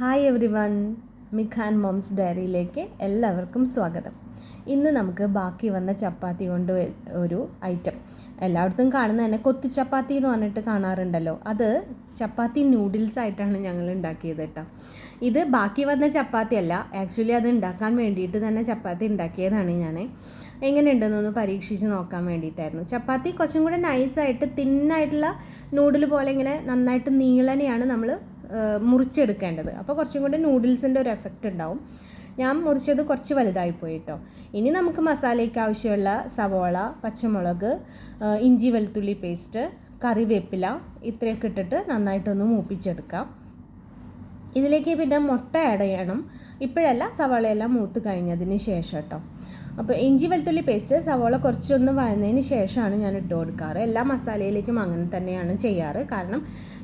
Hi everyone Mikhan moms ഡയറിയിലേക്ക് എല്ലാവർക്കും സ്വാഗതം. ഇന്ന് നമുക്ക് ബാക്കി വന്ന ചപ്പാത്തി കൊണ്ട് ഒരു ഐറ്റം എല്ലായിടത്തും കാണുന്ന തന്നെ കൊത്തി ചപ്പാത്തി എന്ന് പറഞ്ഞിട്ട് കാണാറുണ്ടല്ലോ. അത് ചപ്പാത്തി നൂഡിൽസ് ആയിട്ടാണ് ഞങ്ങൾ ഉണ്ടാക്കിയത് കേട്ടോ. ഇത് ബാക്കി വന്ന ചപ്പാത്തി അല്ല ആക്ച്വലി അത് ഉണ്ടാക്കാൻ വേണ്ടിയിട്ട് തന്നെ ചപ്പാത്തി ഉണ്ടാക്കിയതാണ് ഞാൻ എങ്ങനെയുണ്ടെന്നൊന്ന് പരീക്ഷിച്ച് നോക്കാൻ വേണ്ടിയിട്ടായിരുന്നു. ചപ്പാത്തി കുറച്ചും കൂടെ നൈസായിട്ട് തിന്നായിട്ടുള്ള നൂഡിൽ പോലെ ഇങ്ങനെ നന്നായിട്ട് നീളനെയാണ് നമ്മൾ മുറിച്ചെടുക്കേണ്ടത്. അപ്പോൾ കുറച്ചും കൂടി നൂഡിൽസിന്റെ ഒരു എഫക്റ്റ് ഉണ്ടാവും. ഞാൻ മുറിച്ചത് കുറച്ച് വലുതായി പോയി കേട്ടോ ഇനി നമുക്ക് മസാലയ്ക്ക് ആവശ്യമുള്ള സവോള പച്ചമുളക് ഇഞ്ചി വെളുത്തുള്ളി പേസ്റ്റ് കറിവേപ്പില ഇത്രയൊക്കെ ഇട്ടിട്ട് നന്നായിട്ടൊന്ന് മൂപ്പിച്ചെടുക്കാം. ഇതിലേക്ക് പിന്നെ മുട്ട ആഡ് ചെയ്യണം. ഇപ്പോഴല്ല സവാളയെല്ലാം മൂത്ത് കഴിഞ്ഞതിന് ശേഷം കേട്ടോ അപ്പോൾ ഇഞ്ചി വെളുത്തുള്ളി പേസ്റ്റ് സവാള കുറച്ചൊന്ന് വഴന്നതിന് ശേഷമാണ് ഞാൻ ഇട്ട് കൊടുക്കാറ്. എല്ലാ മസാലയിലേക്കും അങ്ങനെ തന്നെയാണ് ചെയ്യാറ്. കാരണം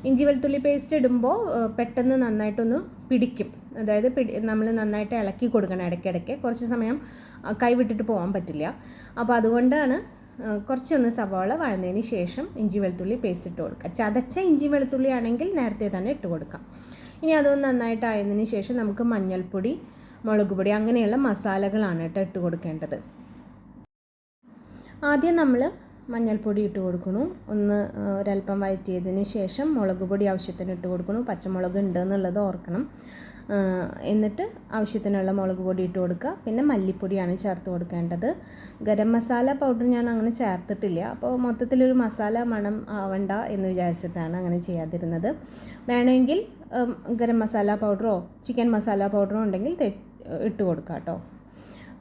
ഇഞ്ചി വെളുത്തുള്ളി പേസ്റ്റ് ഇടുമ്പോൾ പെട്ടെന്ന് നന്നായിട്ടൊന്ന് പിടിക്കും. അതായത് പിടി നമ്മൾ നന്നായിട്ട് ഇളക്കി കൊടുക്കണം ഇടയ്ക്കിടയ്ക്ക്. കുറച്ച് സമയം കൈവിട്ടിട്ട് പോകാൻ പറ്റില്ല. അപ്പോൾ അതുകൊണ്ടാണ് കുറച്ചൊന്ന് സവാള വഴന്നതിന് ശേഷം ഇഞ്ചി വെളുത്തുള്ളി പേസ്റ്റ് ഇട്ട് കൊടുക്കുക. ചതച്ച ഇഞ്ചി വെളുത്തുള്ളി ആണെങ്കിൽ നേരത്തെ തന്നെ ഇട്ട് കൊടുക്കാം. ഇനി അതൊന്ന് നന്നായിട്ട് ആയതിനു ശേഷം നമുക്ക് മഞ്ഞൾപ്പൊടി മുളക് പൊടി അങ്ങനെയുള്ള മസാലകളാണ് കേട്ടോ ഇട്ട് കൊടുക്കേണ്ടത്. ആദ്യം നമ്മൾ മഞ്ഞൾപ്പൊടി ഇട്ട് കൊടുക്കണു ഒന്ന് ഒരല്പം വഴറ്റിയതിന് ശേഷം മുളക് പൊടി ആവശ്യത്തിന് ഇട്ട് കൊടുക്കണു പച്ചമുളക് ഉണ്ട് എന്നുള്ളത് ഓർക്കണം. എന്നിട്ട് ആവശ്യത്തിനുള്ള മുളക് പൊടി ഇട്ട് കൊടുക്കുക. പിന്നെ മല്ലിപ്പൊടിയാണ് ചേർത്ത് കൊടുക്കേണ്ടത്. ഗരം മസാല പൗഡർ ഞാൻ അങ്ങനെ ചേർത്തിട്ടില്ല. അപ്പോൾ മൊത്തത്തിലൊരു മസാല മണം ആവണ്ട എന്ന് വിചാരിച്ചിട്ടാണ് അങ്ങനെ ചെയ്യാതിരുന്നത്. വേണമെങ്കിൽ ഗരം മസാല പൗഡറോ ചിക്കൻ മസാല പൗഡറോ ഉണ്ടെങ്കിൽ ഇട്ട് കൊടുക്കാം കേട്ടോ.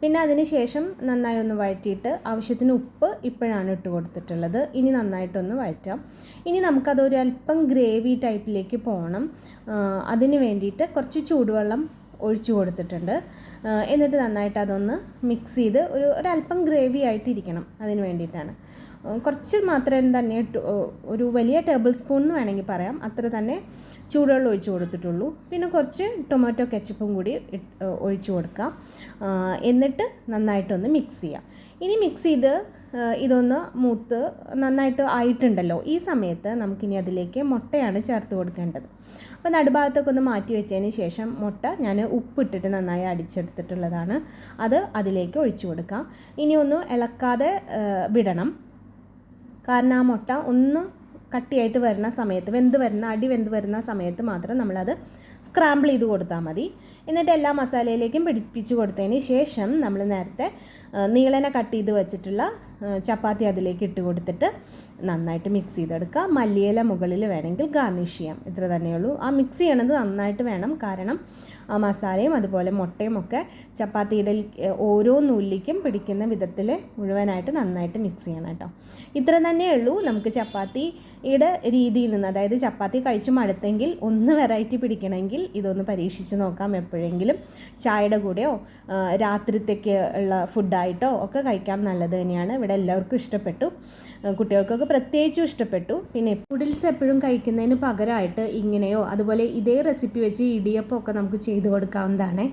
പിന്നെ അതിന് ശേഷം നന്നായി ഒന്ന് വഴറ്റിയിട്ട് ആവശ്യത്തിന് ഉപ്പ് ഇപ്പോഴാണ് ഇട്ട് കൊടുത്തിട്ടുള്ളത്. ഇനി നന്നായിട്ടൊന്ന് വഴറ്റാം. ഇനി നമുക്കതൊരു അല്പം ഗ്രേവി ടൈപ്പിലേക്ക് പോകണം. അതിന് വേണ്ടിയിട്ട് കുറച്ച് ചൂടുവെള്ളം ഒഴിച്ചു കൊടുത്തിട്ടുണ്ട്. എന്നിട്ട് നന്നായിട്ട് അതൊന്ന് മിക്സ് ചെയ്ത് ഒരു ഒരല്പം ഗ്രേവി ആയിട്ടിരിക്കണം അതിന് വേണ്ടിയിട്ടാണ്. കുറച്ച് മാത്രം തന്നെ ഒരു വലിയ ടേബിൾ സ്പൂൺ എന്ന് വേണമെങ്കിൽ പറയാം. അത്ര തന്നെ ചൂടുവെള്ളം ഒഴിച്ച് കൊടുത്തിട്ടുള്ളൂ. പിന്നെ കുറച്ച് ടൊമാറ്റോ കെച്ചപ്പും കൂടി ഒഴിച്ചു കൊടുക്കാം. എന്നിട്ട് നന്നായിട്ടൊന്ന് മിക്സ് ചെയ്യാം. ഇനി മിക്സ് ചെയ്ത് ഇതൊന്ന് മൂത്ത് നന്നായിട്ട് ആയിട്ടുണ്ടല്ലോ. ഈ സമയത്ത് നമുക്കിനി അതിലേക്ക് മുട്ടയാണ് ചേർത്ത് കൊടുക്കേണ്ടത്. അപ്പോൾ നടുഭാഗത്തൊക്കെ ഒന്ന് മാറ്റി വെച്ചതിന് ശേഷം മുട്ട ഞാൻ ഉപ്പിട്ടിട്ട് നന്നായി അടിച്ചെടുത്തിട്ടുള്ളതാണ്. അത് അതിലേക്ക് ഒഴിച്ചു കൊടുക്കാം. ഇനി ഒന്ന് ഇളക്കാതെ വിടണം. കാരണം ആ മുട്ട ഒന്ന് കട്ടിയായിട്ട് വരുന്ന സമയത്ത് വെന്ത് വരുന്ന അടി വെന്ത് വരുന്ന സമയത്ത് മാത്രം നമ്മളത് സ്ക്രാമ്പിൾ ചെയ്ത് കൊടുത്താൽ മതി. എന്നിട്ട് എല്ലാ മസാലയിലേക്കും പിടിപ്പിച്ച് കൊടുത്തതിന് ശേഷം നമ്മൾ നേരത്തെ നീളനെ കട്ട് ചെയ്ത് വെച്ചിട്ടുള്ള ചപ്പാത്തി അതിലേക്ക് ഇട്ട് കൊടുത്തിട്ട് നന്നായിട്ട് മിക്സ് ചെയ്തെടുക്കുക. മല്ലിയില മുകളിൽ വേണമെങ്കിൽ ഗാർണിഷ് ചെയ്യാം. ഇത്ര തന്നെയുള്ളൂ. ആ മിക്സ് ചെയ്യണത് നന്നായിട്ട് വേണം. കാരണം ആ മസാലയും അതുപോലെ മുട്ടയും ഒക്കെ ചപ്പാത്തിയുടെ ഓരോ നൂലിലേക്കും പിടിക്കുന്ന വിധത്തിൽ മുഴുവനായിട്ട് നന്നായിട്ട് മിക്സ് ചെയ്യണം കേട്ടോ. ഇത്ര തന്നെ ഉള്ളൂ നമുക്ക് ചപ്പാത്തിയുടെ രീതിയിൽ നിന്ന് അതായത് ചപ്പാത്തി കഴിച്ച് മടുത്തെങ്കിൽ ഒന്ന് വെറൈറ്റി പിടിക്കണമെങ്കിൽ ഇതൊന്ന് പരീക്ഷിച്ച് നോക്കാം. എപ്പോഴെങ്കിലും ചായയുടെ കൂടെയോ രാത്രിത്തേക്ക് ഉള്ള ഫുഡായിട്ടോ ഒക്കെ കഴിക്കാൻ നല്ലത് തന്നെയാണ്. ഇവിടെ എല്ലാവർക്കും ഇഷ്ടപ്പെട്ടു. കുട്ടികൾക്കൊക്കെ പ്രത്യേകിച്ചും ഇഷ്ടപ്പെട്ടു. പിന്നെ പുഡിൽസ് എപ്പോഴും കഴിക്കുന്നതിന് പകരമായിട്ട് ഇങ്ങനെയോ അതുപോലെ ഇതേ റെസിപ്പി വെച്ച് ഇടിയപ്പം ഒക്കെ നമുക്ക് ചെയ്ത് കൊടുക്കാവുന്നതാണ്.